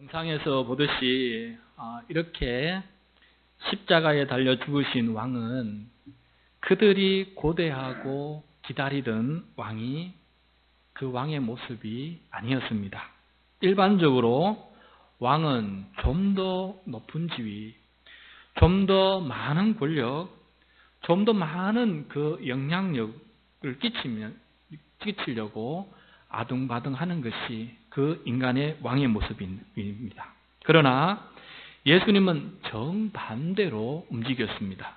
영상에서 보듯이 아, 이렇게 십자가에 달려 죽으신 왕은 그들이 고대하고 기다리던 왕이 그 왕의 모습이 아니었습니다. 일반적으로 왕은 좀 더 높은 지위, 좀 더 많은 권력, 좀 더 많은 그 영향력을 끼치면, 끼치려고 아둥바둥 하는 것이 그 인간의 왕의 모습입니다. 그러나 예수님은 정반대로 움직였습니다.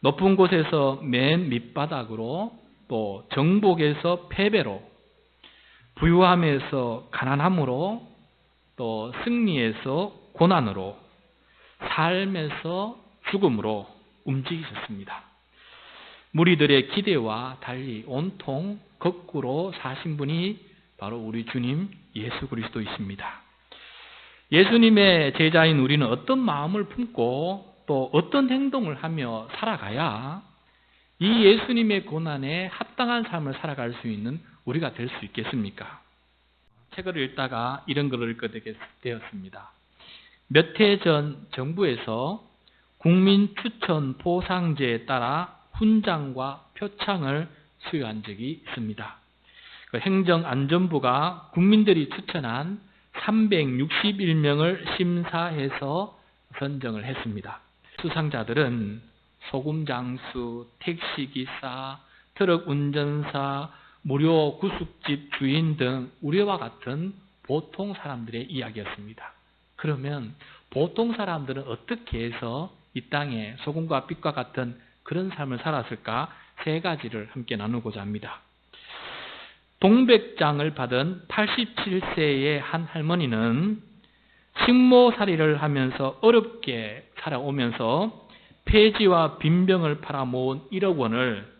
높은 곳에서 맨 밑바닥으로 또 정복에서 패배로 부유함에서 가난함으로 또 승리에서 고난으로 삶에서 죽음으로 움직이셨습니다. 무리들의 기대와 달리 온통 거꾸로 사신 분이 바로 우리 주님 예수 그리스도이십니다. 예수님의 제자인 우리는 어떤 마음을 품고 또 어떤 행동을 하며 살아가야 이 예수님의 고난에 합당한 삶을 살아갈 수 있는 우리가 될 수 있겠습니까? 책을 읽다가 이런 글을 읽게 되었습니다. 몇 해 전 정부에서 국민 추천 보상제에 따라 훈장과 표창을 수여한 적이 있습니다. 그 행정안전부가 국민들이 추천한 361명을 심사해서 선정을 했습니다. 수상자들은 소금 장수, 택시기사, 트럭 운전사, 무료 구숙집 주인 등 우리와 같은 보통 사람들의 이야기였습니다. 그러면 보통 사람들은 어떻게 해서 이 땅에 소금과 빛과 같은 그런 삶을 살았을까? 세 가지를 함께 나누고자 합니다. 동백장을 받은 87세의 한 할머니는 식모살이를 하면서 어렵게 살아오면서 폐지와 빈병을 팔아 모은 1억 원을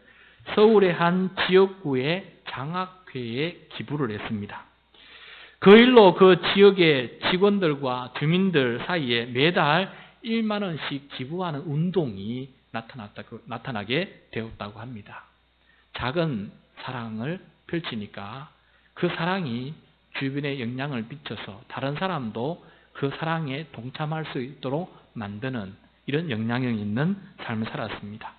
서울의 한 지역구의 장학회에 기부를 했습니다. 그 일로 그 지역의 직원들과 주민들 사이에 매달 1만 원씩 기부하는 운동이 나타났다, 나타나게 되었다고 합니다. 작은 사랑을 펼치니까 그 사랑이 주변에 영향을 미쳐서 다른 사람도 그 사랑에 동참할 수 있도록 만드는 이런 영향력 있는 삶을 살았습니다.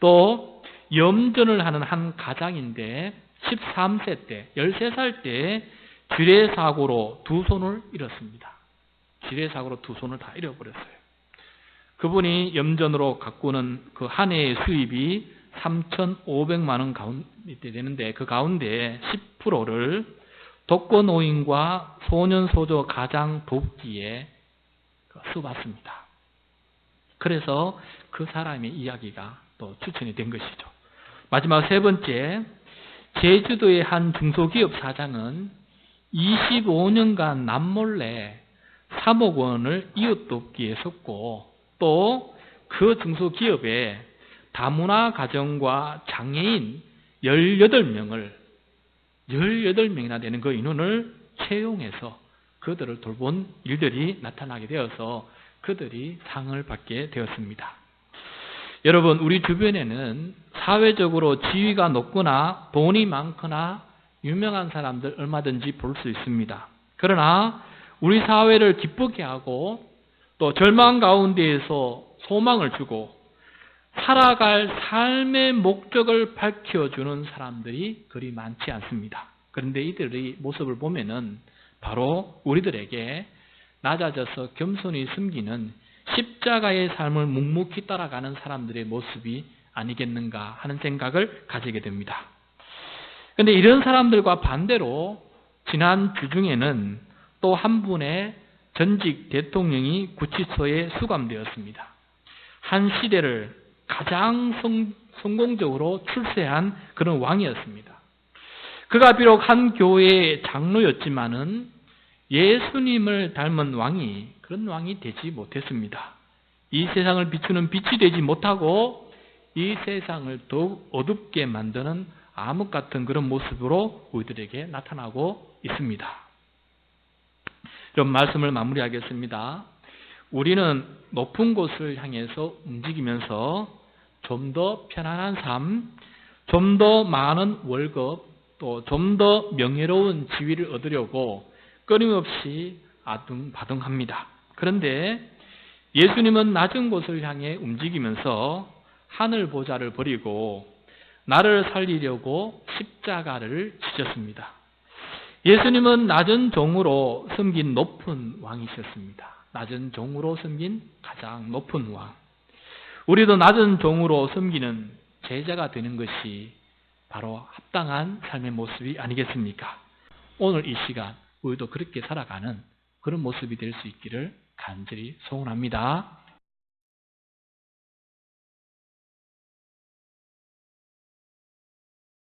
또 염전을 하는 한 가장인데 13세 때, 13살 때 지뢰 사고로 두 손을 잃었습니다. 지뢰 사고로 두 손을 다 잃어버렸어요. 그분이 염전으로 가꾸는 그 한 해의 수입이 3,500만 원 가운데 되는데 그 가운데 10%를 독거노인과 소년소조 가장 돕기에 써봤습니다. 그래서 그 사람의 이야기가 또 추천이 된 것이죠. 마지막 세 번째, 제주도의 한 중소기업 사장은 25년간 남몰래 3억 원을 이웃 돕기에 썼고 또 그 중소기업에 다문화 가정과 장애인 18명을 18명이나 되는 그 인원을 채용해서 그들을 돌본 일들이 나타나게 되어서 그들이 상을 받게 되었습니다. 여러분, 우리 주변에는 사회적으로 지위가 높거나 돈이 많거나 유명한 사람들 얼마든지 볼 수 있습니다. 그러나 우리 사회를 기쁘게 하고 또 절망 가운데에서 소망을 주고 살아갈 삶의 목적을 밝혀주는 사람들이 그리 많지 않습니다. 그런데 이들의 모습을 보면은 바로 우리들에게 낮아져서 겸손히 숨기는 십자가의 삶을 묵묵히 따라가는 사람들의 모습이 아니겠는가 하는 생각을 가지게 됩니다. 그런데 이런 사람들과 반대로 지난 주중에는 또 한 분의 전직 대통령이 구치소에 수감되었습니다. 한 시대를 가장 성, 성공적으로 출세한 그런 왕이었습니다. 그가 비록 한 교회의 장로였지만은 예수님을 닮은 왕이 그런 왕이 되지 못했습니다. 이 세상을 비추는 빛이 되지 못하고 이 세상을 더욱 어둡게 만드는 암흑 같은 그런 모습으로 우리들에게 나타나고 있습니다. 이런 말씀을 마무리하겠습니다. 우리는 높은 곳을 향해서 움직이면서 좀 더 편안한 삶, 좀 더 많은 월급, 또 좀 더 명예로운 지위를 얻으려고 끊임없이 아둥바둥합니다. 그런데 예수님은 낮은 곳을 향해 움직이면서 하늘 보좌를 버리고 나를 살리려고 십자가를 지셨습니다. 예수님은 낮은 종으로 섬긴 높은 왕이셨습니다. 낮은 종으로 섬긴 가장 높은 왕. 우리도 낮은 종으로 섬기는 제자가 되는 것이 바로 합당한 삶의 모습이 아니겠습니까? 오늘 이 시간 우리도 그렇게 살아가는 그런 모습이 될 수 있기를 간절히 소원합니다.